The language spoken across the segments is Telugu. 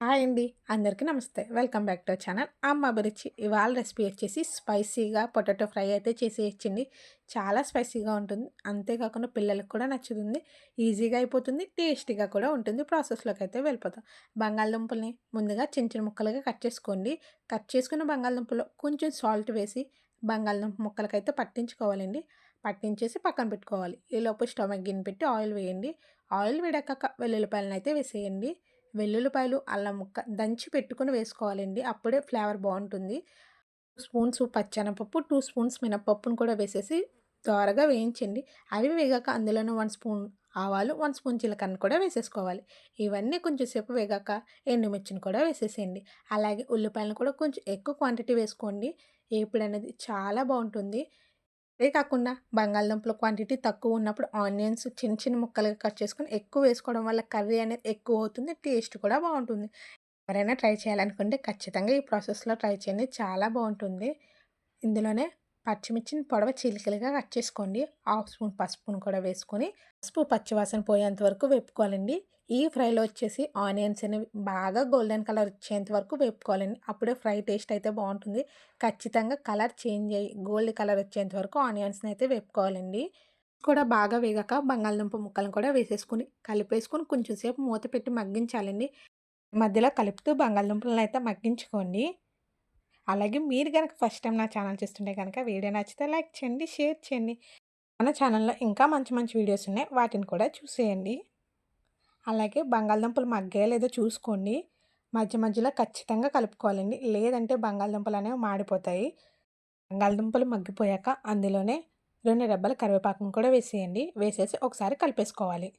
హాయ్ అండి. అందరికీ నమస్తే. Welcome back to channel. Amma Abhiruchi. ఇవాళ రెసిపీ వచ్చేసి స్పైసీగా పొటాటో ఫ్రై అయితే చేసేయచ్చండి. చాలా స్పైసీగా ఉంటుంది. అంతేకాకుండా పిల్లలకు కూడా నచ్చుతుంది. ఈజీగా అయిపోతుంది. టేస్టీగా కూడా ఉంటుంది. ప్రాసెస్లోకి అయితే వెళ్ళిపోతాం. బంగాళదుంపల్ని ముందుగా చిన్న చిన్న ముక్కలుగా కట్ చేసుకోండి. కట్ చేసుకున్న బంగాళదుంపలో కొంచెం సాల్ట్ వేసి బంగాళదుంప ముక్కలకైతే పట్టించుకోవాలండి. పట్టించేసి పక్కన పెట్టుకోవాలి. ఈలోపు స్టవ్ గిన్నె పెట్టి ఆయిల్ వేయండి. ఆయిల్ వేడకాక వెల్లుల్లిపాయలను అయితే వేసేయండి. వెల్లుల్లిపాయలు అల్లం ముక్క దంచి పెట్టుకుని వేసుకోవాలండి. అప్పుడే ఫ్లేవర్ బాగుంటుంది. స్పూన్స్ పచ్చెనపప్పు టూ స్పూన్స్ మినపప్పును కూడా వేసేసి త్వరగా వేయించండి. అవి వేగాక అందులోనే వన్ స్పూన్ ఆవాలు వన్ స్పూన్ జీలకర్ర కూడా వేసేసుకోవాలి. ఇవన్నీ కొంచెం సేపు వేగాక ఎండుమిర్చిని కూడా వేసేసేయండి. అలాగే ఉల్లిపాయలను కూడా కొంచెం ఎక్కువ క్వాంటిటీ వేసుకోండి. ఏపుడు అనేది చాలా బాగుంటుంది. అదే కాకుండా బంగాళదుంపల క్వాంటిటీ తక్కువ ఉన్నప్పుడు ఆనియన్స్ చిన్న చిన్న ముక్కలుగా కట్ చేసుకొని ఎక్కువ వేసుకోవడం వల్ల కర్రీ అనేది ఎక్కువ అవుతుంది టేస్ట్ కూడా బాగుంటుంది. ఎవరైనా ట్రై చేయాలనుకుంటే ఖచ్చితంగా ఈ ప్రాసెస్లో ట్రై చేయండి చాలా బాగుంటుంది. ఇందులోనే పచ్చిమిర్చిని పొడవ చీలికలుగా కట్ చేసుకోండి. హాఫ్ స్పూన్ పసుపును కూడా వేసుకొని పసుపు పచ్చివాసన పోయేంత వరకు వేపుకోవాలండి. ఈ ఫ్రైలో వచ్చేసి ఆనియన్స్ అనేవి బాగా గోల్డెన్ కలర్ వచ్చేంత వరకు వేపుకోవాలండి. అప్పుడే ఫ్రై టేస్ట్ అయితే బాగుంటుంది. ఖచ్చితంగా కలర్ చేంజ్ అయ్యి గోల్డ్ కలర్ వచ్చేంత వరకు ఆనియన్స్ని అయితే వేపుకోవాలండి. కూడా బాగా వేగాక బంగాళదుంప ముక్కలను కూడా వేసేసుకుని కలిపేసుకుని కొంచెం సేపు మూత పెట్టి మగ్గించాలండి. మధ్యలో కలుపుతూ బంగాళదుంపలను అయితే మగ్గించుకోండి. అలాగే మీరు కనుక ఫస్ట్ టైం నా ఛానల్ చూస్తుంటే కనుక వీడియో నచ్చితే లైక్ చేయండి షేర్ చేయండి. మన ఛానల్లో ఇంకా మంచి మంచి వీడియోస్ ఉన్నాయి. వాటిని కూడా చూసేయండి. అలాగే బంగాళదుంపలు మగ్గాయో లేదో చూసుకోండి. మధ్య మధ్యలో ఖచ్చితంగా కలుపుకోవాలండి. లేదంటే బంగాళదుంపలు అనేవి మాడిపోతాయి. బంగాళదుంపలు మగ్గిపోయాక అందులోనే రెండు రెబ్బల కరివేపాకును కూడా వేసేయండి. వేసేసి ఒకసారి కలిపేసుకోవాలి.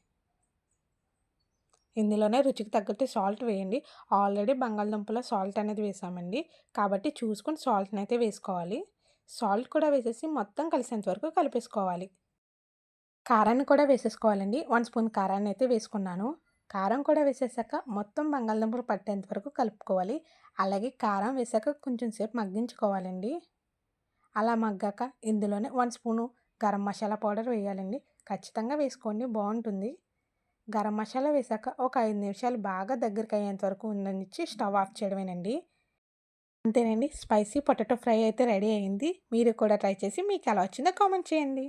ఇందులోనే రుచికి తగ్గట్టు సాల్ట్ వేయండి. ఆల్రెడీ బంగాళదుంపలో సాల్ట్ అనేది వేసామండి. కాబట్టి చూసుకొని సాల్ట్ని అయితే వేసుకోవాలి. సాల్ట్ కూడా వేసేసి మొత్తం కలిసేంత వరకు కలిపేసుకోవాలి. కారాన్ని కూడా వేసేసుకోవాలండి. వన్ స్పూన్ కారాన్ని అయితే వేసుకున్నాను. కారం కూడా వేసేసాక మొత్తం బంగాళదుంపలు పట్టేంత వరకు కలుపుకోవాలి. అలాగే కారం వేసాక కొంచెం సేపు మగ్గించుకోవాలండి. అలా మగ్గాక ఇందులోనే one spoon garam masala powder వేయాలండి. ఖచ్చితంగా వేసుకోండి. బాగుంటుంది. గరం మసాలా వేసాక ఒక ఐదు నిమిషాలు బాగా దగ్గరికి అయ్యేంత వరకు ఉండనిచ్చి స్టవ్ ఆఫ్ చేయడమేనండి. అంతేనండి. స్పైసీ పొటాటో ఫ్రై అయితే రెడీ అయింది. మీరు కూడా ట్రై చేసి మీకు ఎలా వచ్చిందో కామెంట్ చేయండి.